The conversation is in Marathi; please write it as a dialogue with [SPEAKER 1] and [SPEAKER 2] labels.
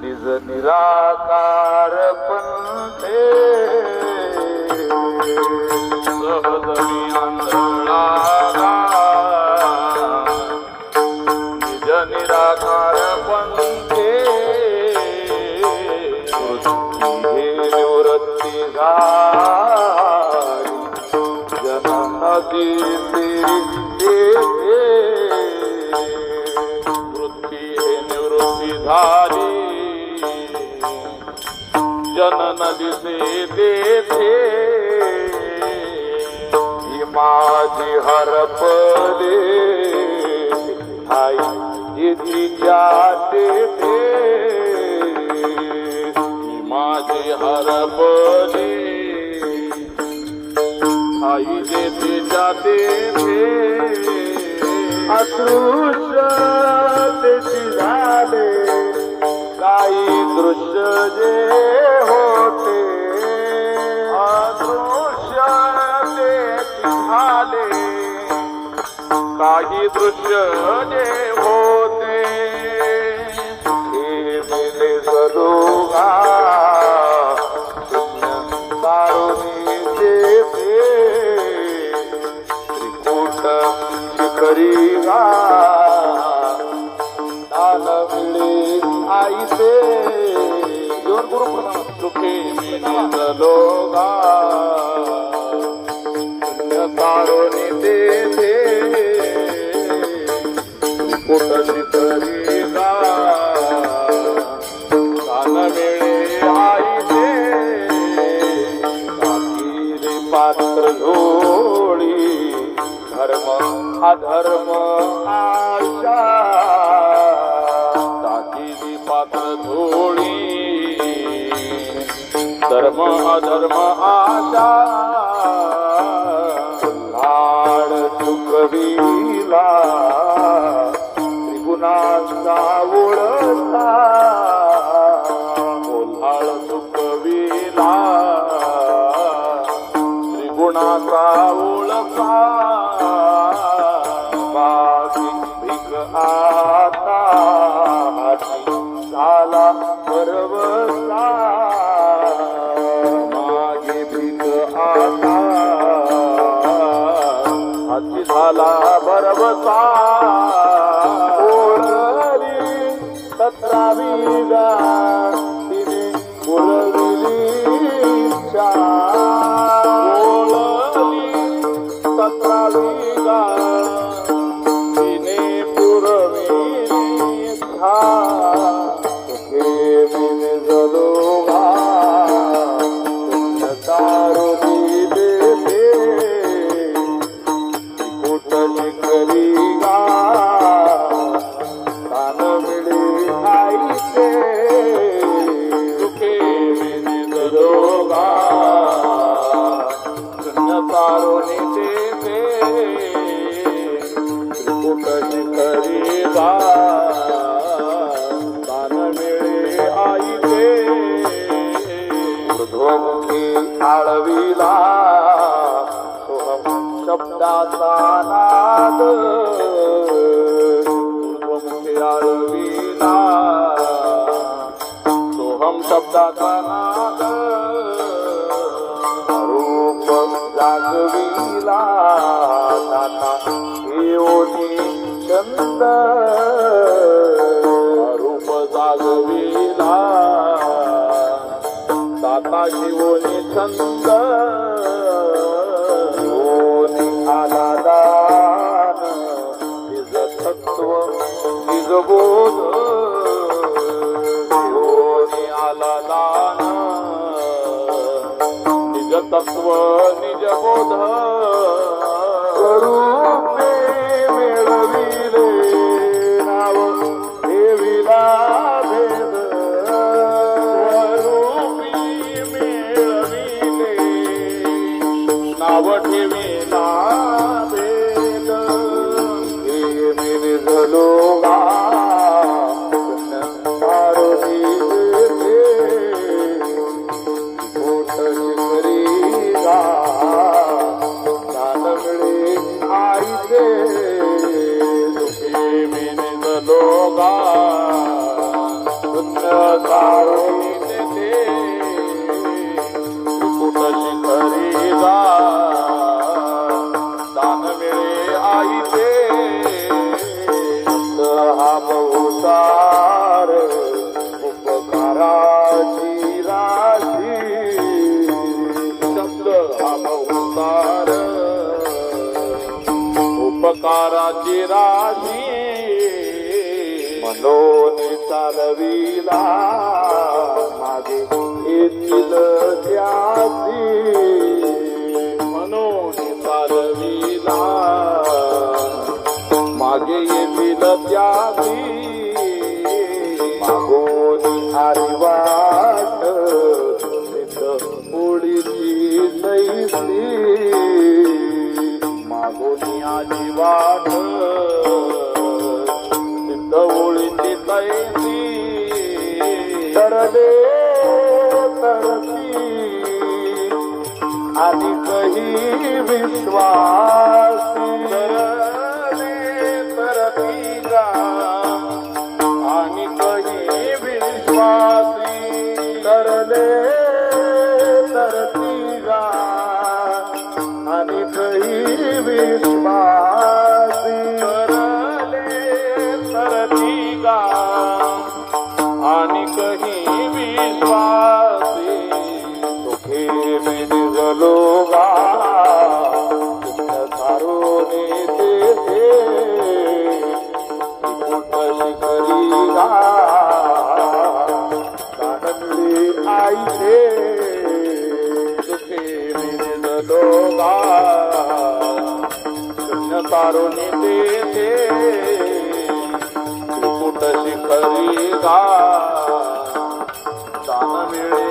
[SPEAKER 1] निज निराकार पंथे। सहजमी निज निराकार पंथे। वृत्ती हे निवृत्ती झाली जनन वृत्ती हे निवृत्ती झाली. जनन दिसे तेथे ही माझी हरपले आई तिच्या तेथे ही माझी हरपले आई जेथे जाते अदृश्य तेची झाले काही दृश्य जे होते अदृश्य तेची झाले काही दृश्य जे होते हे मिले सरोगा सुखे मिले लोगा तारुणी देते त्रिकूट शिखरी गा दान मिळे पात्र झोळी धर्म अधर्म आशा. धर्म अधर्म आशा. लाड चुकविला त्रिगुणाचा ओळखा कोल्हाळ चुकविला त्रिगुणाचा ओळखा बाकी भिक आ झाला बरवसा ڪرشڻي ديوي ڪرشن ڪرشن ڪريدا آئي ويڌوم کي ارويلا توهم شبدا دوارادمر توهم شبدا دوارا जागविला नाना येऊनी चंद. रूप जागविला. दाता शिवोनी छंद योनी आला दान. निज तत्व निज बोध. योनी आला दान. तत्व निज बोध दोगा उपकाराची राशी मनोन चालविला तरले तरती आणि कही विश्वासी विश्वासी सुखे निघलो गा सारोने ते शिखरी गा कानडली आईचे सुखे गा तारुणी कुट शिखरी गा I'm here.